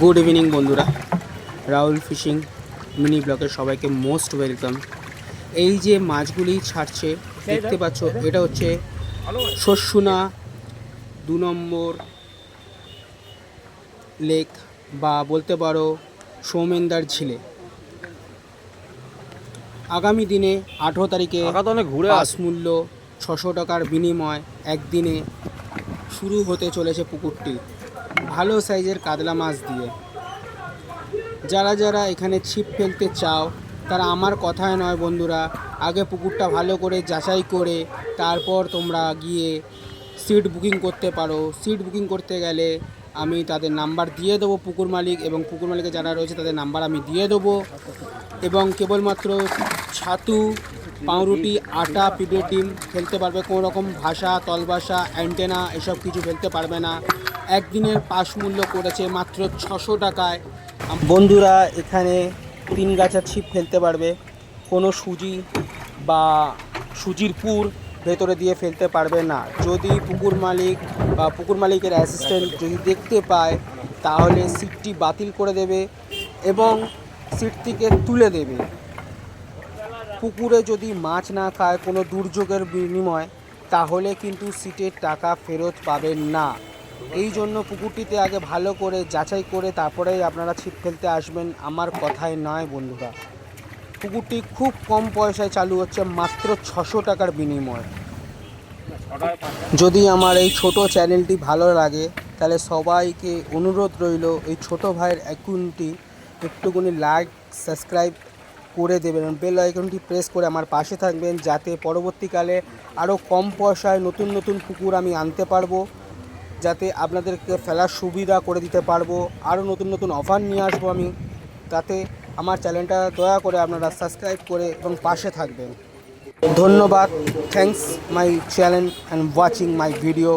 Good evening বন্ধুরা। Rahul fishing mini ব্লকের সবাইকে মোস্ট ওয়েলকাম। এই যে মাছগুলি ছাড়ছে দেখতে পাচ্ছ এটা হচ্ছে শস্যুনা দু নম্বর লেক বা বলতে পারো সৌমেন্দার ঝিলে। আগামী দিনে আঠেরো তারিখে অনেক ঘুরে পাস মূল্য ছশো টাকার বিনিময় একদিনে শুরু হতে চলেছে পুকুরটি। ভালো সাইজের কাতলা মাছ দিয়ে। যারা যারা এখানে ছিপ ফেলতে চাও, তারা আমার কথায় নয় বন্ধুরা। আগে পুকুরটা ভালো করে যাচাই করে, তারপর তোমরা গিয়ে সিট বুকিং করতে পারো। সিট বুকিং করতে গেলে আমি তাদের নাম্বার দিয়ে দেবো পুকুর মালিক এবং পুকুর মালিকের যারা রয়েছে তাদের নাম্বার আমি দিয়ে দেবো। এবং কেবলমাত্র ছাতু, পাউরুটি, আটা, পিঁপড়ের ডিম ফেলতে পারবে। কোনো রকম ভাষা, তলবাসা, অ্যান্টেনা এসব কিছু ফেলতে পারবে না। একদিনের পাস মূল্য করেছে মাত্র ছশো টাকায়। বন্ধুরা, এখানে তিন গাছা ছিপ ফেলতে পারবে। কোনো সুজি বা সুজির পুর ভেতরে দিয়ে ফেলতে পারবে না। যদি পুকুর মালিক বা পুকুর মালিকের অ্যাসিস্ট্যান্ট যদি দেখতে পায়, তাহলে সিটটি বাতিল করে দেবে এবং সিটটিকে তুলে দেবে। পুকুরে যদি মাছ না খায় কোনো দুর্যোগের বিনিময়, তাহলে কিন্তু সিটের টাকা ফেরত পাবেন না। এই জন্য পুকুরটিতে আগে ভালো করে যাচাই করে তারপরেই আপনারা ছিপ ফেলতে আসবেন। আমার কথায় নয় বন্ধুরা। পুকুরটি খুব কম পয়সায় চালু হচ্ছে, মাত্র ছশো টাকার বিনিময়। যদি আমার এই ছোট চ্যানেলটি ভালো লাগে, তাহলে সবাইকে অনুরোধ রইল, এই ছোট ভাইয়ের অ্যাকাউন্টটি একটুখানি লাইক সাবস্ক্রাইব করে দেবেন বেল আইকনটি প্রেস করে আমার পাশে থাকবেন, যাতে পরবর্তীকালে আরও কম পয়সায় নতুন নতুন পুকুর আমি আনতে পারব। যাতে আপনাদেরকে ফেলার সুবিধা করে দিতে পারব। আরও নতুন নতুন অফার নিয়ে আসব আমি। তাতে আমার চ্যানেলটা দয়া করে আপনারা সাবস্ক্রাইব করে এবং পাশে থাকবেন। ধন্যবাদ। Thanks my channel and watching my video.